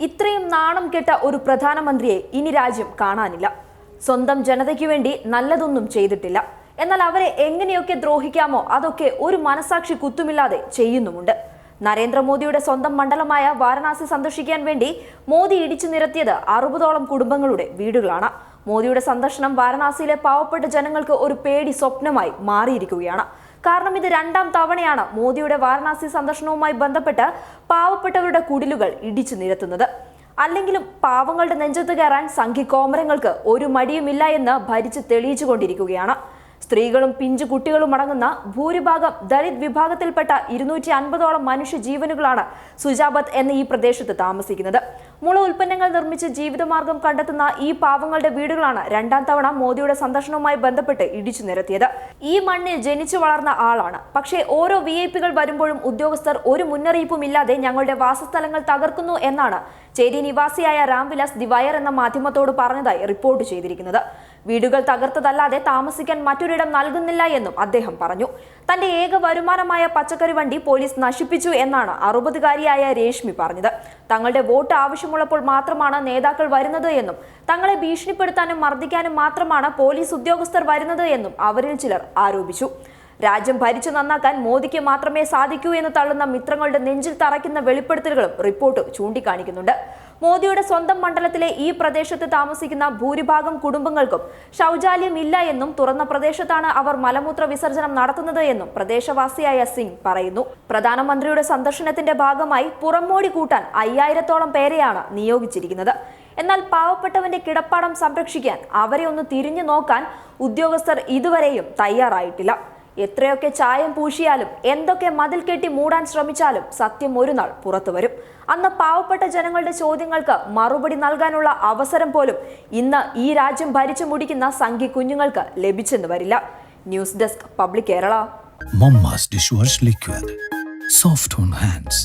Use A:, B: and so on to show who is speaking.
A: ഇത്രയും നാണം കെട്ട ഒരു പ്രധാനമന്ത്രിയെ ഇനി രാജ്യം കാണാനില്ല. സ്വന്തം ജനതയ്ക്ക് വേണ്ടി നല്ലതൊന്നും ചെയ്തിട്ടില്ല. എന്നാൽ അവരെ എങ്ങനെയൊക്കെ ദ്രോഹിക്കാമോ അതൊക്കെ ഒരു മനസാക്ഷി കുത്തുമില്ലാതെ ചെയ്യുന്നുമുണ്ട്. നരേന്ദ്രമോദിയുടെ സ്വന്തം മണ്ഡലമായ വാരണാസി സന്ദർശിക്കാൻ വേണ്ടി മോദി ഇടിച്ചു നിരത്തിയത് അറുപതോളം കുടുംബങ്ങളുടെ വീടുകളാണ്. മോദിയുടെ സന്ദർശനം വാരണാസിയിലെ പാവപ്പെട്ട ജനങ്ങൾക്ക് ഒരു പേടി സ്വപ്നമായി മാറിയിരിക്കുകയാണ്. കാരണം ഇത് രണ്ടാം തവണയാണ് മോദിയുടെ വാരണാസി സന്ദർശനവുമായി ബന്ധപ്പെട്ട് പാവപ്പെട്ടവരുടെ കുടിലുകൾ ഇടിച്ചു നിരത്തുന്നത്. അല്ലെങ്കിലും പാവങ്ങളുടെ നെഞ്ചത്ത് കയറാൻ സംഘി കോമരങ്ങൾക്ക് ഒരു മടിയുമില്ല എന്ന് ഭരിച്ച് തെളിയിച്ചുകൊണ്ടിരിക്കുകയാണ്. സ്ത്രീകളും പിഞ്ചു കുട്ടികളും അടങ്ങുന്ന ഭൂരിഭാഗം ദളിത് വിഭാഗത്തിൽപ്പെട്ട ഇരുന്നൂറ്റി അൻപതോളം മനുഷ്യ ജീവനുകളാണ് സുജാബത്ത് എന്ന ഈ പ്രദേശത്ത് താമസിക്കുന്നത്. മുള ഉൽപ്പന്നങ്ങൾ നിർമ്മിച്ച് ജീവിതമാർഗം കണ്ടെത്തുന്ന ഈ പാവങ്ങളുടെ വീടുകളാണ് രണ്ടാം തവണ മോദിയുടെ സന്ദർശനവുമായി ബന്ധപ്പെട്ട് ഇടിച്ചു നിരത്തിയത്. ഈ മണ്ണിൽ ജനിച്ചു വളർന്ന ആളാണ്. പക്ഷേ ഓരോ വി ഐ പികൾ വരുമ്പോഴും ഉദ്യോഗസ്ഥർ ഒരു മുന്നറിയിപ്പും ഇല്ലാതെ ഞങ്ങളുടെ വാസസ്ഥലങ്ങൾ തകർക്കുന്നു എന്നാണ് ചേരി നിവാസിയായ രാംവിലാസ് ദിവായർ എന്ന മാധ്യമത്തോട് പറഞ്ഞതായി റിപ്പോർട്ട് ചെയ്തിരിക്കുന്നത്. വീടുകൾ തകർത്തതല്ലാതെ താമസിക്കാൻ മറ്റൊരിടം നൽകുന്നില്ല എന്നും അദ്ദേഹം പറഞ്ഞു. തന്റെ ഏക വരുമാനമായ പച്ചക്കറി വണ്ടി പോലീസ് നശിപ്പിച്ചു എന്നാണ് അറുപതുകാരിയായ രേഷ്മി പറഞ്ഞത്. തങ്ങളുടെ വോട്ട് ആവശ്യമുള്ളപ്പോൾ മാത്രമാണ് നേതാക്കൾ വരുന്നത് എന്നും തങ്ങളെ ഭീഷണിപ്പെടുത്താനും മർദ്ദിക്കാനും മാത്രമാണ് പോലീസ് ഉദ്യോഗസ്ഥർ വരുന്നത് എന്നും അവരിൽ ചിലർ ആരോപിച്ചു. രാജ്യം ഭരിച്ചു നന്നാക്കാൻ മോദിക്ക് മാത്രമേ സാധിക്കൂ എന്ന് തള്ളുന്ന മിത്രങ്ങളുടെ നെഞ്ചിൽ തറയ്ക്കുന്ന വെളിപ്പെടുത്തലുകളും റിപ്പോർട്ട് ചൂണ്ടിക്കാണിക്കുന്നുണ്ട്. മോദിയുടെ സ്വന്തം മണ്ഡലത്തിലെ ഈ പ്രദേശത്ത് താമസിക്കുന്ന ഭൂരിഭാഗം കുടുംബങ്ങൾക്കും ശൗചാലയം ഇല്ല എന്നും തുറന്ന പ്രദേശത്താണ് അവർ മലമൂത്ര വിസർജനം നടത്തുന്നത് എന്നും പ്രദേശവാസിയായ സിംഗ് പറയുന്നു. പ്രധാനമന്ത്രിയുടെ സന്ദർശനത്തിന്റെ ഭാഗമായി പുറമോടി കൂട്ടാൻ അയ്യായിരത്തോളം പേരെയാണ് നിയോഗിച്ചിരിക്കുന്നത്. എന്നാൽ പാവപ്പെട്ടവന്റെ കിടപ്പാടം സംരക്ഷിക്കാൻ അവരെ ഒന്ന് തിരിഞ്ഞു നോക്കാൻ ഉദ്യോഗസ്ഥർ ഇതുവരെയും തയ്യാറായിട്ടില്ല. എത്രയൊക്കെ ചായം പൂശിയാലും എന്തൊക്കെ മതിൽ കെട്ടി മൂടാൻ ശ്രമിച്ചാലും സത്യം ഒരു നാൾ പുറത്തു വരും അന്ന് പാവപ്പെട്ട ജനങ്ങളുടെ ചോദ്യങ്ങൾക്ക് മറുപടി നൽകാനുള്ള അവസരം പോലും ഇന്ന് ഈ രാജ്യം ഭരിച്ചു മുടിക്കുന്ന സംഘി കുഞ്ഞുങ്ങൾക്ക് ലഭിച്ചെന്ന് വരില്ല news desk public Kerala.
B: Soft on hands.